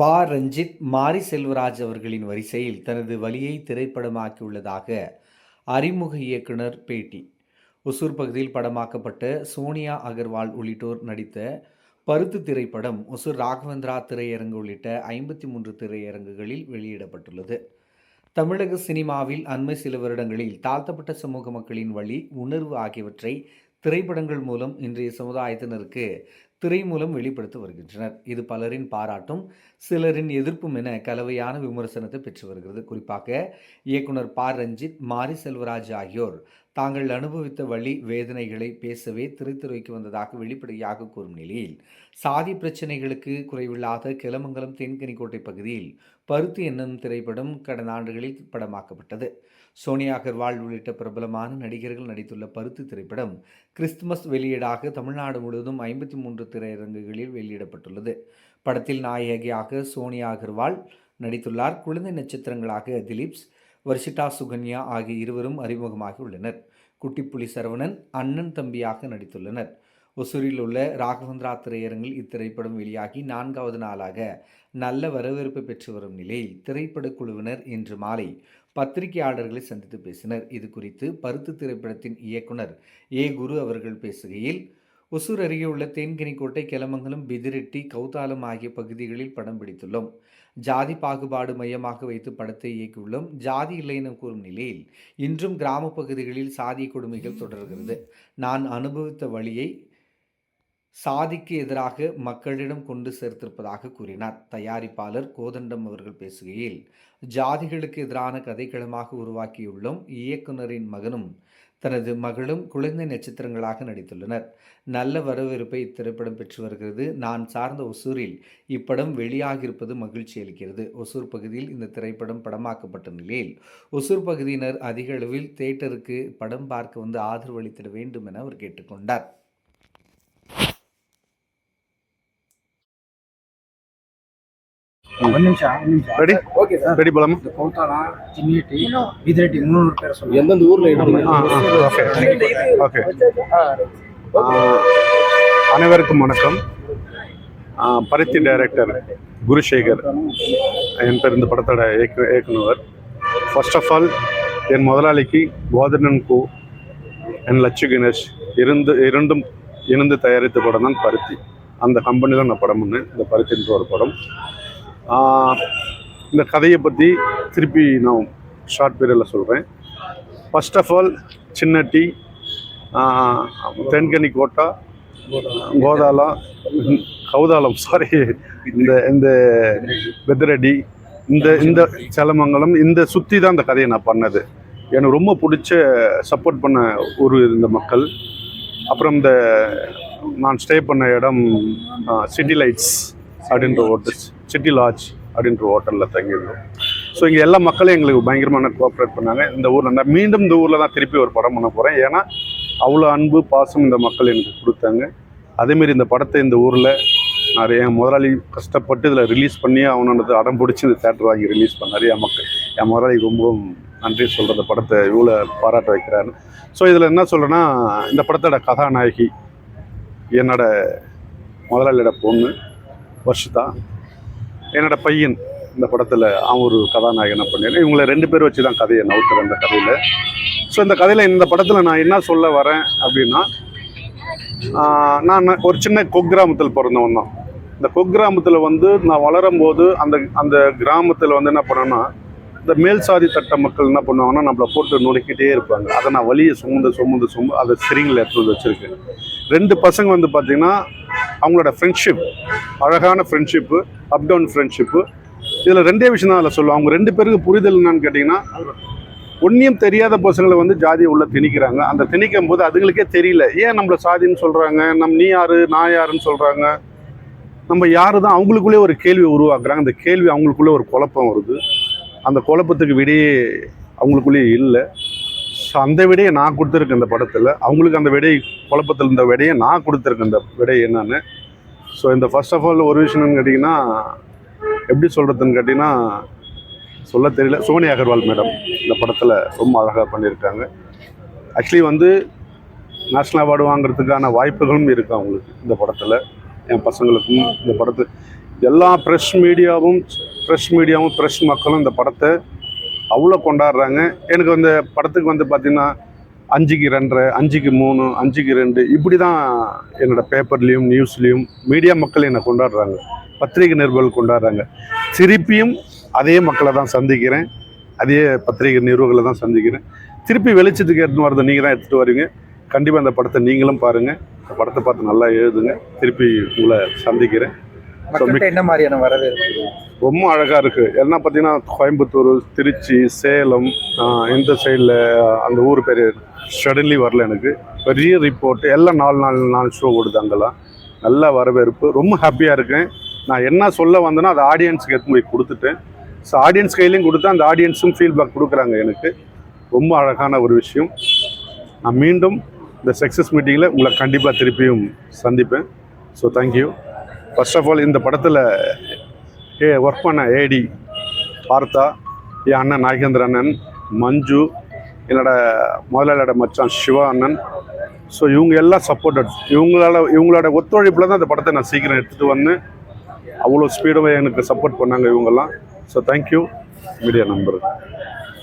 பா. ரஞ்சித் மாரி செல்வராஜ் அவர்களின் வரிசையில் தனது வழியை திரைப்படமாக்கியுள்ளதாக அறிமுக இயக்குனர் பேட்டி. ஒசூர் பகுதியில் படமாக்கப்பட்ட சோனியா அகர்வால் உள்ளிட்டோர் நடித்த பருத்து திரைப்படம் ஒசூர் ராகவேந்திரா திரையரங்கு உள்ளிட்ட ஐம்பத்தி மூன்று திரையரங்குகளில் வெளியிடப்பட்டுள்ளது. தமிழக சினிமாவில் அண்மை சில வருடங்களில் தாழ்த்தப்பட்ட சமூக மக்களின் வழி உணர்வு ஆகியவற்றை திரைப்படங்கள் மூலம் இன்றைய சமுதாயத்தினருக்கு திரை மூலம் வெளிப்படுத்தி வருகின்றனர். இது பலரின் பாராட்டும் சிலரின் எதிர்ப்பும் என கலவையான விமர்சனத்தை பெற்று வருகிறது. குறிப்பாக இயக்குனர் ப. ரஞ்சித் மாரி செல்வராஜ் ஆகியோர் தாங்கள் அனுபவித்த வழி வேதனைகளை பேசவே திரைத்துறைக்கு வந்ததாக வெளிப்படையாக கூறும் நிலையில் சாதி பிரச்சனைகளுக்கு குறைவில்லாத கிளமங்கலம் தென்கனிக்கோட்டை பகுதியில் பருத்தி என்னும் திரைப்படம் கடந்த ஆண்டுகளில் படமாக்கப்பட்டது. சோனியா அகர்வால் உள்ளிட்ட பிரபலமான நடிகர்கள் நடித்துள்ள பருத்தி திரைப்படம் கிறிஸ்துமஸ் வெளியீடாக தமிழ்நாடு முழுவதும் ஐம்பத்தி மூன்று திரையரங்குகளில் வெளியிடப்பட்டுள்ளது. படத்தில் நாயகியாக சோனியா அகர்வால் நடித்துள்ளார். குழந்தை நட்சத்திரங்களாக திலீப்ஸ் வர்ஷிதா சுகன்யா ஆகிய இருவரும் அறிமுகமாகி உள்ளனர். குட்டிப்புலி சரவணன் அண்ணன் தம்பியாக நடித்துள்ளனர். ஒசூரில் உள்ள ராகவேந்திரா திரையரங்கில் இத்திரைப்படம் வெளியாகி நான்காவது நாளாக நல்ல வரவேற்பு பெற்று வரும் நிலையில் திரைப்பட குழுவினர் இன்று மாலை பத்திரிகையாளர்களை சந்தித்து பேசினர். இது குறித்து பருத்து திரைப்படத்தின் இயக்குனர் ஏ குரு அவர்கள் பேசுகையில் ஒசூர் அருகே உள்ள தேன்கனிக்கோட்டை கிளமங்கலம் பிதிரெட்டி கௌதாலம் ஆகிய பகுதிகளில் படம் பிடித்துள்ளோம். ஜாதி பாகுபாடு மையமாக வைத்து படத்தை இயக்கியுள்ளோம். ஜாதி இல்லை என கூறும் நிலையில் இன்றும் கிராம பகுதிகளில் சாதிய கொடுமைகள் தொடர்கிறது. நான் அனுபவித்த வழியை சாதிக்கு எதிராக மக்களிடம் கொண்டு சேர்த்திருப்பதாக கூறினார். தயாரிப்பாளர் கோதண்டம் அவர்கள் பேசுகையில் ஜாதிகளுக்கு எதிரான கதைக்களமாக உருவாக்கியுள்ளோம். இயக்குனரின் மகனும் தனது மகளும் குழந்தை நட்சத்திரங்களாக நடித்துள்ளனர். நல்ல வரவேற்பை இத்திரைப்படம் பெற்று வருகிறது. நான் சார்ந்த ஒசூரில் இப்படம் வெளியாகியிருப்பது மகிழ்ச்சி அளிக்கிறது. ஒசூர் பகுதியில் இந்த திரைப்படம் படமாக்கப்பட்ட நிலையில் ஒசூர் பகுதியினர் அதிக அளவில் தியேட்டருக்கு படம் பார்க்க வந்து ஆதரவு அளித்திட வேண்டும் என அவர் கேட்டுக்கொண்டார். ಒಂದು ನಿಮಿಷ ಒಂದು ನಿಮಿಷ ரெடி ಓಕೆ ಸರ್ ரெடி போலாமா இந்த கௌதால சின்னிட்டி ಬಿದಿರೆಟ್ಟಿ ಮುನ್ನೂರು பேர் சொல்லுங்க எந்தெந்த ஊர்ல எடுத்தீங்க ஆ ஓகே ஓகே அனைவருக்கும் வணக்கம் ஆ, பருத்தி டைரக்டர் குருசேகர் என் பேர் இந்த படத்தோட இயக்கு இயக்குனர் ஃபர்ஸ்ட் ஆஃப் ஆல் என் முதலாளிக்கு கோதனன் கு என் லட்சு கணேஷ் இருந்து இரண்டும் இணைந்து தயாரித்த படம் தான் பருத்தி அந்த கம்பெனியில் நான் படம் பண்ணேன் இந்த பருத்தின்ற ஒரு படம் ஆ, இந்த கதையை பற்றி திருப்பி நான் ஷார்ட் பீரியடில் சொல்கிறேன் ஃபர்ஸ்ட் ஆஃப் ஆல் சின்னட்டி தென்கனி கோட்டா கோதாலம் கௌதாலம் சாரி இந்த இந்த பெதிரடி இந்த இந்த சேலமங்கலம் இந்த சுற்றி தான் இந்த கதையை நான் பண்ணது. எனக்கு ரொம்ப பிடிச்ச சப்போர்ட் பண்ண ஒரு இந்த மக்கள். அப்புறம் இந்த நான் ஸ்டே பண்ண இடம் சிட்டி லைட்ஸ் அப்படின்ற ஒரு சிட்டி லாட்ஜ் அப்படின்ற ஹோட்டலில் தங்கியிருந்தோம். ஸோ இங்கே எல்லா மக்களும் எங்களுக்கு பயங்கரமான கோஆப்ரேட் பண்ணாங்க. இந்த ஊரில் நான் மீண்டும் இந்த ஊரில் தான் திருப்பி ஒரு படம் பண்ண போகிறேன் ஏன்னா அவ்வளோ அன்பு பாசம் இந்த மக்கள் எனக்கு கொடுத்தாங்க. அதேமாரி இந்த படத்தை இந்த ஊரில் நிறைய என் முதலாளி கஷ்டப்பட்டு இதில் ரிலீஸ் பண்ணி அவனோடது அடம் பிடிச்சி இந்த தேட்டர் வாங்கி ரிலீஸ் பண்ணார் என் மக்கள். என் முதலாளி ரொம்பவும் நன்றி சொல்கிற படத்தை இவ்வளோ பாராட்ட வைக்கிறாரு. ஸோ இதில் என்ன சொல்கிறேன்னா இந்த படத்தோட கதாநாயகி என்னோட முதலாளியோட பொண்ணு வர்ஷிதா. என்னோட பையன் இந்த படத்தில் அவன் ஒரு கதாநாயகனை பண்ணியிருக்கேன். இவங்களை ரெண்டு பேர் வச்சு தான் கதையை நவுத்துறேன் இந்த கதையில். ஸோ இந்த கதையில் இந்த படத்தில் நான் என்ன சொல்ல வரேன் அப்படின்னா நான் ஒரு சின்ன குக்கிராமத்தில் பிறந்தவன் தான். இந்த குக்கிராமத்தில் வந்து நான் வளரும் போது அந்த அந்த கிராமத்தில் வந்து என்ன பண்ணேன்னா இந்த மேல் சாதி தட்ட மக்கள் என்ன பண்ணுவாங்கன்னா நம்மளை போட்டு நுழைக்கிட்டே இருப்பாங்க. அதை நான் வழியை சுமந்து சுமந்து சுமந்து அதை சிரிங்கில் எடுத்து வந்து வச்சுருக்கேன். ரெண்டு பசங்க வந்து பார்த்திங்கன்னா அவங்களோட ஃப்ரெண்ட்ஷிப் அழகான ஃப்ரெண்ட்ஷிப்பு அப் டவுன் ஃப்ரெண்ட்ஷிப்பு இதில் ரெண்டே விஷயம் தான் அதில் சொல்லுவோம் அவங்க ரெண்டு பேருக்கு புரிதல் என்னன்னு கேட்டிங்கன்னா ஒன்றியும் தெரியாத பசங்களை வந்து ஜாதியை உள்ளே திணிக்கிறாங்க. அந்த திணிக்கும் போது அதுங்களுக்கே தெரியல. ஏன் நம்மளை சாதின்னு சொல்கிறாங்க நம் நீ யார்? நான் யாருன்னு சொல்கிறாங்க நம்ம யார் தான் அவங்களுக்குள்ளே ஒரு கேள்வி உருவாக்குறாங்க. அந்த கேள்வி அவங்களுக்குள்ளே ஒரு குழப்பம் வருது. அந்த குழப்பத்துக்கு விடையே அவங்களுக்குள்ளேயே இல்லை. ஸோ அந்த விடையை நான் கொடுத்துருக்கேன் இந்த படத்தில். அவங்களுக்கு அந்த விடை குழப்பத்தில் இருந்த விடையை நான் கொடுத்துருக்கேன் இந்த விடை என்னன்னு. ஸோ இந்த ஃபர்ஸ்ட் ஆஃப் ஆல் ஒரு விஷயம்னு கேட்டிங்கன்னா எப்படி சொல்கிறதுன்னு கேட்டிங்கன்னா சொல்ல தெரியல. சோனி அகர்வால் மேடம் இந்த படத்தில் ரொம்ப அழகாக பண்ணியிருக்காங்க. ஆக்சுவலி வந்து நேஷ்னல் அவார்டு வாங்குறதுக்கான வாய்ப்புகளும் இருக்குது அவங்களுக்கு இந்த படத்தில். என் பசங்களுக்கும் இந்த படத்து எல்லா ப்ரெஷ் மீடியாவும் ப்ரெஷ் மீடியாவும் ப்ரெஷ் மக்களும் இந்த படத்தை அவ்வளோ கொண்டாடுறாங்க. எனக்கு வந்து படத்துக்கு வந்து பார்த்திங்கன்னா அஞ்சுக்கு ரெண்டரை அஞ்சுக்கு மூணு அஞ்சுக்கு ரெண்டு இப்படி தான் என்னோட பேப்பர்லேயும் நியூஸ்லேயும் மீடியா மக்கள் என்னை கொண்டாடுறாங்க. பத்திரிகை நிருபர்கள் கொண்டாடுறாங்க. திருப்பியும் அதே மக்களை தான் சந்திக்கிறேன். அதே பத்திரிகை நிறுவனங்களை தான் சந்திக்கிறேன். திருப்பி வெளிச்சத்துக்கு எடுத்துன்னு வரதை நீங்கள் தான் எடுத்துகிட்டு வருவீங்க கண்டிப்பாக அந்த படத்தை நீங்களும் பாருங்கள் அந்த படத்தை பார்த்து நல்லா எழுதுங்க. திருப்பி உங்களை சந்திக்கிறேன். என்ன மாதிரியான வரவேற்பு ரொம்ப அழகாக இருக்குது எல்லாம் பார்த்தீங்கன்னா கோயம்புத்தூர் திருச்சி சேலம் இந்த சைடில் அந்த ஊர் பேர் சடன்லி வரல எனக்கு. பெரிய ரிப்போர்ட் எல்லாம் நாலு நாலு நாலு ஷோ ஓடுது அங்கெல்லாம். நல்ல வரவேற்பு. ரொம்ப ஹாப்பியாக இருக்கேன். நான் என்ன சொல்ல வந்தேனோ அதை ஆடியன்ஸுக்கு எடுத்து போய் கொடுத்துட்டேன். ஸோ ஆடியன்ஸ் கையிலையும் கொடுத்தா அந்த ஆடியன்ஸும் ஃபீட்பேக் கொடுக்குறாங்க எனக்கு. ரொம்ப அழகான ஒரு விஷயம். நான் மீண்டும் இந்த சக்ஸஸ் மீட்டிங்கில் உங்களை கண்டிப்பாக திருப்பியும் சந்திப்பேன். So thank you first of all இந்த படத்தில் ஏ ஒர்க் பண்ண ஏடி பார்த்தா என் அண்ணன் நாகேந்திர அண்ணன் மஞ்சு என்னோட முதலாளியோட மச்சான் சிவா அண்ணன். ஸோ இவங்க எல்லாம் சப்போர்ட்டட் இவங்களால இவங்களோட ஒத்துழைப்பில் தான் இந்த படத்தை நான் சீக்கிரம் எடுத்துகிட்டு வந்தேன். அவ்வளோ ஸ்பீடாக எனக்கு சப்போர்ட் பண்ணாங்க இவங்கெல்லாம். So thank you media number